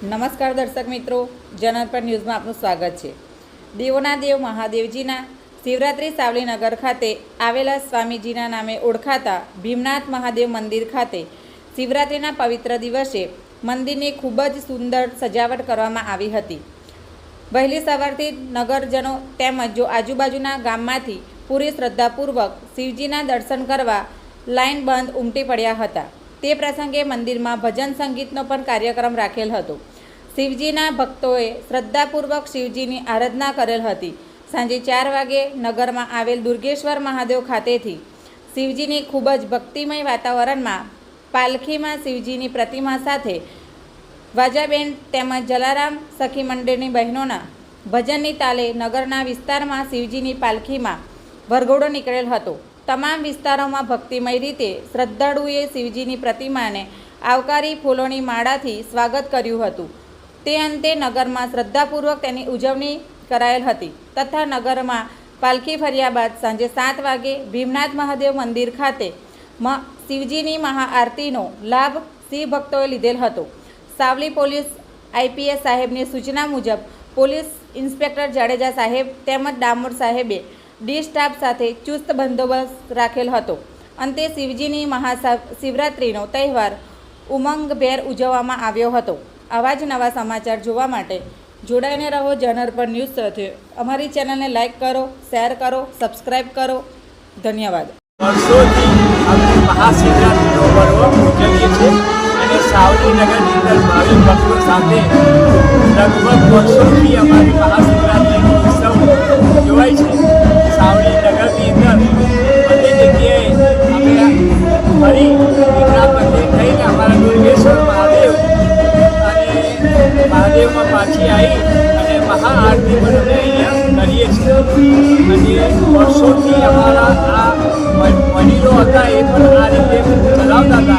નમસ્કાર દર્શક મિત્રો જનરપર ન્યૂઝમાં આપનું સ્વાગત છે. દેવોના દેવ મહાદેવજીના શિવરાત્રિ સાવલીનગર ખાતે આવેલા સ્વામીજીના નામે ઓળખાતા ભીમનાથ મહાદેવ મંદિર ખાતે શિવરાત્રિના પવિત્ર દિવસે મંદિરની ખૂબ જ સુંદર સજાવટ કરવામાં આવી હતી. વહેલી સવારથી નગરજનો તેમજ જો આજુબાજુના ગામમાંથી પૂરી શ્રદ્ધાપૂર્વક શિવજીના દર્શન કરવા લાઇન બંધ ઉમટી પડ્યા હતા. તે પ્રસંગે મંદિરમાં ભજન સંગીતનો પણ કાર્યક્રમ રાખેલ હતો. શિવજીના ભક્તોએ શ્રદ્ધાપૂર્વક શિવજીની આરાધના કરેલ હતી. સાંજે ચાર વાગે નગરમાં આવેલ દુર્ગેશ્વર મહાદેવ ખાતેથી શિવજીની ખૂબ જ ભક્તિમય વાતાવરણમાં પાલખીમાં શિવજીની પ્રતિમા સાથે વાજાબેન તેમજ જલારામ સખી મંડળની બહેનોના ભજનની તાલે નગરના વિસ્તારમાં શિવજીની પાલખીમાં વરઘોડો નીકળેલ હતો. તમામ વિસ્તારોમાં ભક્તિમય રીતે શ્રદ્ધાળુએ શિવજીની પ્રતિમાને આવકારી ફૂલોની માળાથી સ્વાગત કર્યું હતું. તે અંતે નગરમાં શ્રદ્ધાપૂર્વક તેની ઉજવણી કરાયેલ હતી તથા નગરમાં પાલખી ફર્યા બાદ સાંજે સાત વાગે ભીમનાથ મહાદેવ મંદિર ખાતે શિવજીની મહાઆરતીનો લાભ શિવ ભક્તોએ લીધેલ હતો. સાવલી પોલીસ આઈપીએસ સાહેબની સૂચના મુજબ પોલીસ ઇન્સ્પેક્ટર જાડેજા સાહેબ તેમજ ડામોર સાહેબે ડી સ્ટાફ સાથે ચુસ્ત બંદોબસ્ત રાખેલ હતો. અંતે શિવજીની મહાશિવરાત્રિનો તહેવાર ઉમંગભેર ઉજવવામાં આવ્યો હતો. આવા જ નવા સમાચાર જોવા માટે જોડાઈને રહો જનર પર ન્યૂઝ સાથે. અમારી ચેનલને લાઇક કરો, શેર કરો સબસ્ક્રાઈબ કરો. ધન્યવાદ. વર્ષોથી આપણે મહાશિવરાત્રિનો અંદર ભાવિક ભક્તો સાથે લગભગ વર્ષોથી અમારી મહાશિવરાત્રિનો પાછી આવી અને મહાઆરતી પણ અમે અહીંયા કરીએ છીએ. અને વર્ષોથી અમારા આ વડીલો હતા એ પણ આ રીતે ચલાવતા હતા.